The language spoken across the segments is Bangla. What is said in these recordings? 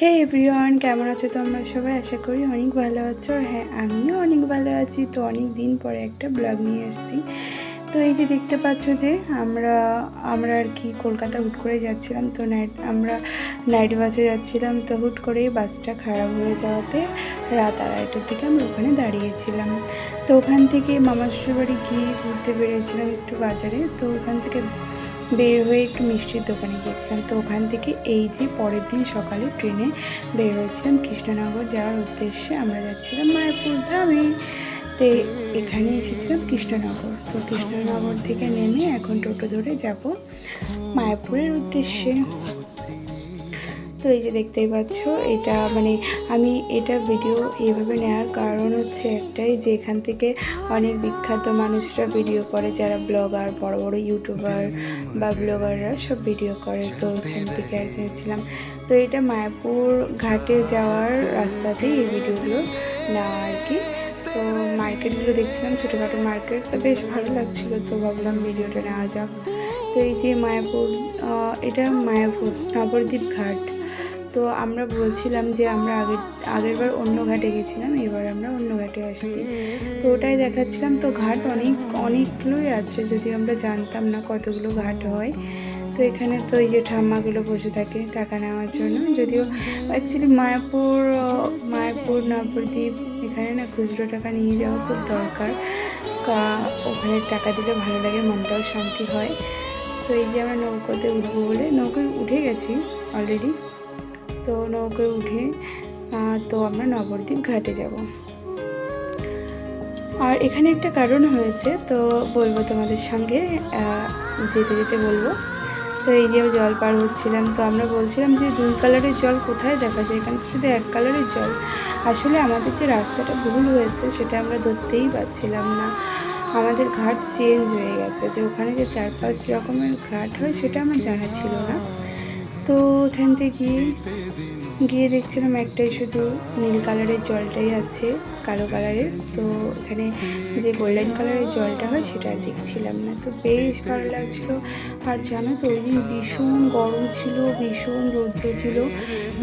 হে এভরিওয়ান কেমন আছো তোমরা সবাই? আশা করি অনেক ভালো আছো। হ্যাঁ আমিও অনেক ভালো আছি। তো অনেক দিন পরে একটা ব্লগ নিয়ে এসেছি। তো এই যে দেখতে পাচ্ছ যে, আমরা আমরা আর কি কলকাতা হুট করে যাচ্ছিলাম। তো নাইট আমরা নাইট বাসে যাচ্ছিলাম। তো হুট করেই বাসটা খারাপ হয়ে যাওয়াতে রাত আড়াইটার দিকে আমরা ওখানে দাঁড়িয়েছিলাম। তো ওখান থেকে মামা শ্বশুরবাড়ি গিয়ে ঘুরতে বেরিয়েছিলাম একটু বাজারে। তো ওখান থেকে বের হয়ে একটু মিষ্টির দোকানে গিয়েছিলাম। তো ওখান থেকে এই যে পরের দিন সকালে ট্রেনে বের হয়েছিলাম কৃষ্ণনগর যাওয়ার উদ্দেশ্যে। আমরা যাচ্ছিলাম মায়াপুর ধামে। তো এখানে এসেছিলাম কৃষ্ণনগর। তো কৃষ্ণনগর থেকে নেমে এখন টোটো ধরে যাব মায়াপুরের উদ্দেশ্যে। তো এই যে দেখতেই পাচ্ছ, এটা মানে আমি এটা ভিডিও এইভাবে নেওয়ার কারণ হচ্ছে একটাই যে এখান থেকে অনেক বিখ্যাত মানুষরা ভিডিও করে, যারা ব্লগার বড় বড় ইউটিউবার বা ব্লগাররা সব ভিডিও করে। তো এখান থেকে আর কিনেছিলাম তো এটা মায়াপুর ঘাটে যাওয়ার রাস্তাতেই এই ভিডিওগুলো নেওয়া আর কি। তো মার্কেটগুলো দেখছিলাম, ছোটোখাটো মার্কেট, তো বেশ ভালো লাগছিল। তো ভাবলাম ভিডিওটা নেওয়া যাক। তো এই যে মায়াপুর এটা মায়াপুর নবদ্বীপ ঘাট। তো আমরা বলছিলাম যে আমরা আগের আগেরবার অন্য ঘাটে গেছিলাম, এবার আমরা অন্য ঘাটে আসছি। তো ওটাই দেখাচ্ছিলাম। তো ঘাট অনেক, অনেকগুলোই আছে, যদি আমরা জানতাম না কতগুলো ঘাট হয়। তো এখানে তো এই যে ঠাম্মাগুলো বসে থাকে টাকা নেওয়ার জন্য। যদিও অ্যাকচুয়ালি মায়াপুর মায়াপুর নবদ্বীপ এখানে না খুচরো টাকা নিয়ে যাওয়া খুব দরকার। ওখানে টাকা দিলে ভালো লাগে, মনটাও শান্তি হয়। তো এই যে আমরা নৌকোতে উঠবো বলে, নৌকোয় উঠে গেছি অলরেডি তো নৌকোয় উঠে তো আমরা নবদ্বীপ ঘাটে যাব। আর এখানে একটা কারণ হয়েছে, তো বলব তোমাদের সঙ্গে যেতে যেতে বলব। তো এই যে জল পার হচ্ছিলাম, তো আমরা বলছিলাম যে দুই কালারের জল কোথায় দেখা যায়? এখানে তো শুধু এক কালারের জল। আসলে আমাদের যে রাস্তাটা ভুল হয়েছে, সেটা আমরা ধরতেই পারছিলাম না। আমাদের ঘাট চেঞ্জ হয়ে গেছে, যে ওখানে যে চার পাঁচ রকমের ঘাট হয়, সেটা আমার জানা ছিল না। তো এখান থেকে গিয়ে দেখছিলাম একটাই শুধু নীল কালারের জলটাই আছে, কালো কালারের। তো এখানে যে গোল্ডেন কালারের জলটা হয় সেটা আর দেখছিলাম না। তো বেশ ভালো লাগছিল। আর জানো তো, ওই দিন ভীষণ গরম ছিল, ভীষণ রৌদ্র ছিল,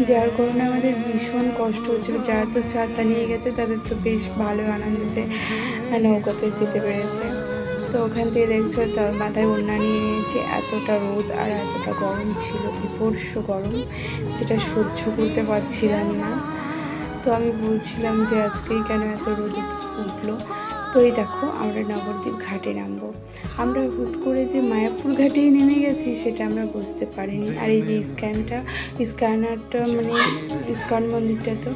যার কারণে আমাদের ভীষণ কষ্ট হচ্ছিল। যারা তো ছাতা নিয়ে গেছে, তাদের তো বেশ ভালো আনন্দতে নৌকাতে যেতে পেরেছে। তো ওখান থেকে দেখছ তার মাথায় ওড়না নিয়ে নিয়েছি। এতটা রোদ আর এতটা গরম ছিল বিভর্ষ গরম, যেটা সহ্য করতে পারছিলাম না। তো আমি বলছিলাম যে আজকেই কেন এত রোদ উঠল? তো এই দেখো, আমরা নবদ্বীপ ঘাটে নামবো। আমরা হুট করে যে মায়াপুর ঘাটেই নেমে গেছি, সেটা আমরা বুঝতে পারিনি। আর এই যে স্ক্যানটা, স্ক্যানারটা মানে ইস্কন মন্দিরটা তো,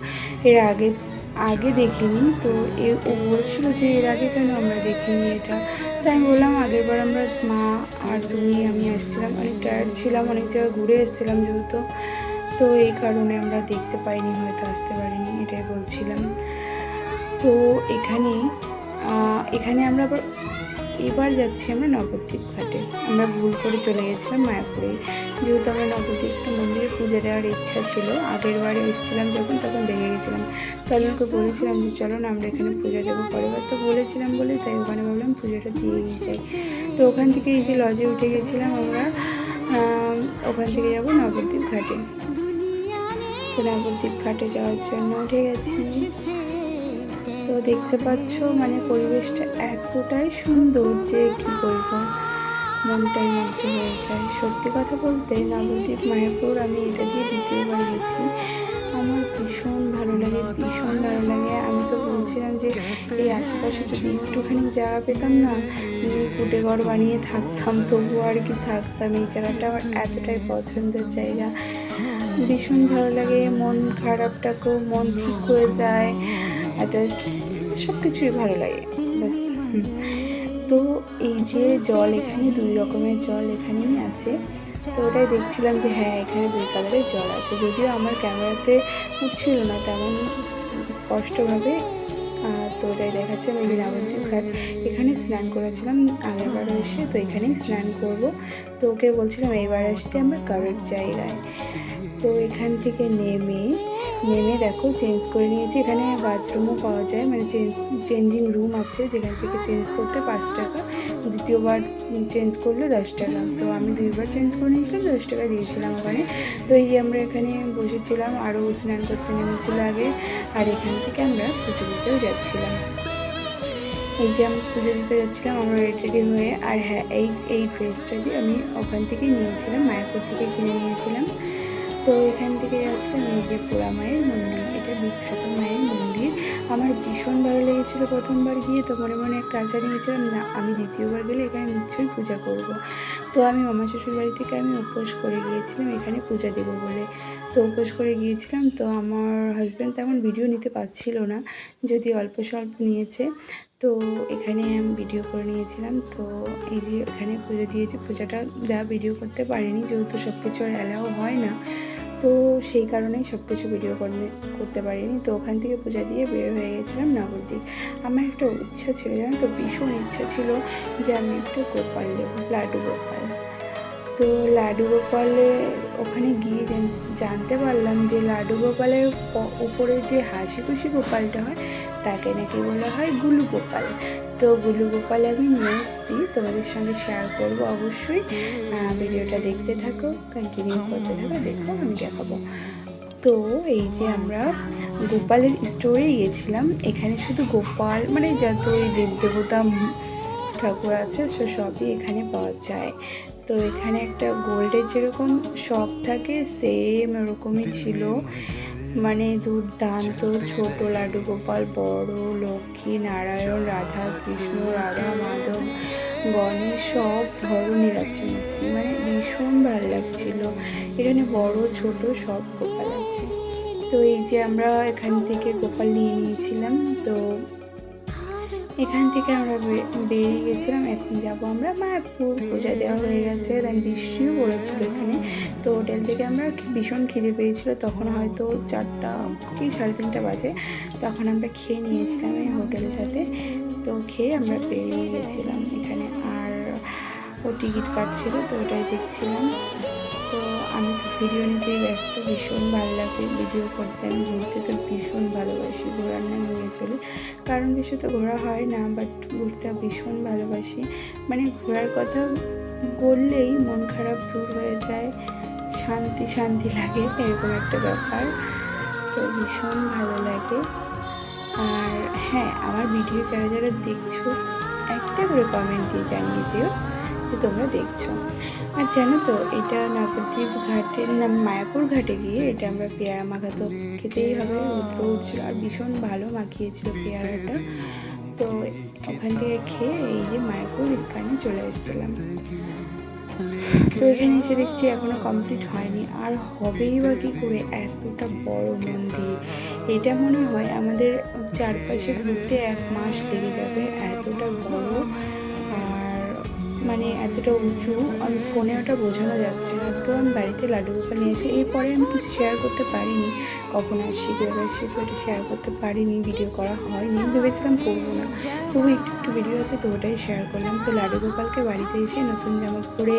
এর আগে আগে দেখিনি, তো এ, ও বলছিল যে এর আগে কেন আমরা দেখিনি এটা। তাই আমি বললাম, আগের বার আমরা, মা আর তুমি, আমি আসছিলাম। অনেক টায়ার্ড ছিলাম, অনেক জায়গায় ঘুরে এসেছিলাম যেহেতু। তো এই কারণে আমরা দেখতে পাইনি, হয়তো আসতে পারিনি, এটাই বলছিলাম। তো এখানে এখানে আমরা আবার এবার যাচ্ছি আমরা নবদ্বীপ ঘাটে। আমরা ভুল করে চলে গেছিলাম মায়াপুরে। যেহেতু আমরা নবদ্বীপ একটা মন্দিরে পুজো দেওয়ার ইচ্ছা ছিল, আগের বারে এসেছিলাম যখন, তখন দেখে গেছিলাম। তো আমি ওকে বলেছিলাম যে, চলো না, আমরা এখানে পুজো দেবো পরের বার তো বলেছিলাম বলে তাই ওখানে ভাবলাম পুজোটা দিয়েই যাই। তো ওখান থেকে এই যে লজে উঠে গেছিলাম আমরা ওখান থেকে যাব নবদ্বীপ ঘাটে। তো নবদ্বীপ ঘাটে যাওয়ার জন্য উঠে গেছি। দেখতে পাচ্ছ? মানে পরিবেশটা এতটাই সুন্দর যে কী বলব? মনটাই মুগ্ধ হয়ে যায়। সত্যি কথা বলতে নবদ্বীপ মায়াপুর আমি এটা দিয়ে দ্বিতীয়বার গেছি। আমার ভীষণ ভালো লাগে, ভীষণ ভালো লাগে। আমি তো বলছিলাম যে এই আশেপাশে যদি একটুখানি জায়গা পেতাম না আমি কুটে ঘর বানিয়ে থাকতাম তবুও আর কি থাকতাম। এই জায়গাটা আমার এতটাই পছন্দের জায়গা। ভীষণ ভালো লাগে, মন খারাপটাকেও মন ঠিক হয়ে যায়। আদার্স সব কিছুই ভালো লাগে। ব্যাস। তো এই যে জল এখানে, দুই রকমের জল এখানেই আছে। তো ওটাই দেখছিলাম যে হ্যাঁ এখানে দুই কালারের জল আছে। যদিও আমার ক্যামেরাতে উঠছিল না তেমন স্পষ্টভাবে। তো ওটাই দেখাচ্ছে। আমি যে ঘাট এখানে স্নান করেছিলাম। আগেরবার এসে তো এখানেই স্নান করব। তো ওকে বলছিলাম, এইবার আসছি আমরা কারোর জায়গায়। তো এখান থেকে নেমে নেমে দেখো চেঞ্জ করে নিয়েছি। এখানে বাথরুমও পাওয়া যায়। মানে চেঞ্জ চেঞ্জিং রুম আছে। যেখান থেকে চেঞ্জ করতে পাঁচ টাকা। দ্বিতীয়বার চেঞ্জ করলে দশ টাকা। তো আমি দুইবার চেঞ্জ করে নিয়েছিলাম, দশ টাকা দিয়েছিলাম ওখানে। তো এই আমরা এখানে বসেছিলাম আরও স্নান করতে নেমেছিল আগে। আর এখান থেকে আমরা পুজো দিতেও যাচ্ছিলাম। এই যে আমি পুজো দিতে যাচ্ছিলাম, আমরা রেডি রেডি হয়ে, আর হ্যাঁ এই এই ড্রেসটা যে আমি ওখান থেকে নিয়েছিলাম, মায়াপুর থেকে কিনে নিয়েছিলাম। তো এখান থেকে যাচ্ছিলাম এই পোড়া মায়ের মন্দির। এটা বিখ্যাত মায়ের মন্দির। আমার ভীষণ ভালো লেগেছিলো প্রথমবার গিয়ে, তো মনে মনে একটা আশা নিয়েছিলাম, না, আমি দ্বিতীয়বার গেলে এখানে নিশ্চয়ই পূজা করব। তো আমি মামা শ্বশুর বাড়ি থেকে আমি উপোস করে গিয়েছিলাম, এখানে পূজা দেবো বলে। তো উপোস করে গিয়েছিলাম, তো আমার হাজব্যান্ড তেমন ভিডিও নিতে পারছিল না যদি অল্প স্বল্প নিয়েছে। তো এখানে আমি ভিডিও করে নিয়েছিলাম, তো এই যে এখানে পুজো দিয়েছি, পূজাটা দেওয়া ভিডিও করতে পারিনি, যেহেতু সব কিছু আর অ্যালাও হয় না। তো সেই কারণেই সব কিছু ভিডিও করতে পারিনি। তো ওখান থেকে পূজা দিয়ে বের হয়ে গেছিলাম নবদ্বীপ আমার একটা ইচ্ছা ছিল, জানো তো? ভীষণ ইচ্ছা ছিল যে আমি একটু গোপাল নেব লাড্ডু গোপাল। তো লাডু গোপালে ওখানে গিয়ে জান- জানতে পারলাম যে লাডু গোপালের উপরে যে হাসি খুশি গোপালটা হয়, তাকে নাকি বলা হয় গুলু গোপাল। তো গুলু গোপাল আমি নিয়ে এসেছি। তোমাদের সঙ্গে শেয়ার করব অবশ্যই। ভিডিওটা দেখতে থাকো কন্টিনিউ করতে থাকো, দেখো আমি দেখাবো। তো এই যে আমরা গোপালের স্টোরে গিয়েছিলাম এখানে শুধু গোপাল মানে যত ওই দেবদেবতা ঠাকুর আছে, সে সবই এখানে পাওয়া যায়। তো এখানে একটা গোল্ডের যেরকম শপ থাকে সেম ওরকমই ছিল। মানে দুর্দান্ত ছোট লাডু গোপাল, বড় লক্ষ্মী নারায়ণ, রাধা কৃষ্ণ, রাধা মাধব, গণেশ, সব ধরনের আছে। মূর্তি মানে ভীষণ ভালো লাগছিল। এখানে বড়, ছোট সব গোপাল আছে। তো এই যে আমরা এখান থেকে গোপাল নিয়ে নিয়েছিলাম, তো এখান থেকে আমরা বেরিয়ে গেছিলাম, এখন যাব আমরা মায়াপুর। পূজা দেওয়া হয়ে গেছে দেন বৃষ্টিও পড়েছিল এখানে। তো হোটেল থেকে আমরা ভীষণ খিদে পেয়েছিল, তখন হয়তো চারটা কি সাড়ে তিনটা বাজে, তখন আমরা খেয়ে নিয়েছিলাম এই হোটেলটাতে তো খেয়ে আমরা বেরিয়ে গেছিলাম এখানে। আর ও টিকিট কাটছিল, তো ওটাই দেখছিলাম। আমি তো ভিডিও নিতেই ব্যস্ত, ভীষণ ভালো লাগে ভিডিও করতে। আমি ঘুরতে তো ভীষণ ভালোবাসি, ঘোরার নাম নিয়ে চলি। কারণ বেশি তো ঘোরা হয় না বাট ঘুরতে ভীষণ ভালোবাসি। মানে ঘোরার কথা বললেই মন খারাপ দূর হয়ে যায়, শান্তি শান্তি লাগে, এরকম একটা ব্যাপার। তো ভীষণ ভালো লাগে। আর হ্যাঁ আমার ভিডিও যারা যারা দেখছ, একটা করে কমেন্ট দিয়ে জানিয়ে যেও যে তোমরা দেখছ। আর জানো তো, এটা নবদ্বীপ ঘাটের নাম মায়াপুর ঘাটে গিয়ে এটা আমরা পেয়ারা মাখা তো খেতেই হবে। রৌদ্র উঠছিল আর ভীষণ ভালো মাখিয়েছিল পেয়ারাটা। তো ওখান থেকে খেয়ে এই যে মায়াপুর স্কানে চলে এসেছিলাম। তো এখানে এসে দেখছি এখনও কমপ্লিট হয়নি। আর হবেই বা কী করে এতটা বড় মন্দির? এটা মনে হয় আমাদের চারপাশে ঘুরতে এক মাস লেগে যাবে আর মানে এতটা উঁচু, আমি ফোনে ওটা বোঝানো যাচ্ছে না। তো আমি বাড়িতে লাড্ডু গোপাল নিয়ে এসে এরপরে আমি কিছু শেয়ার করতে পারিনি। কখন আসছি, কীভাবে আসছি, তো এটা শেয়ার করতে পারিনি ভিডিও করা হয়নি, ভেবেছিলাম করব না। তবু একটু একটু ভিডিও আছে, তো ওটাই শেয়ার করলাম। তো লাড্ডু গোপালকে বাড়িতে এসে নতুন জামা পরে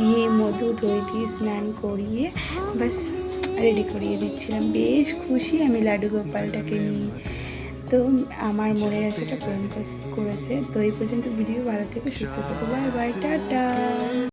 গিয়ে মধু দই দিয়ে স্নান করিয়ে বাস রেডি করিয়ে দিচ্ছিলাম। বেশ খুশি আমি লাড্ডু গোপালটাকে নিয়ে। তো আমার মনে আশাটা পূরণ করছে- করেছে তো এই পর্যন্ত ভিডিও ভালো থেকে সুস্থ থাকো বাই বাই টাটা।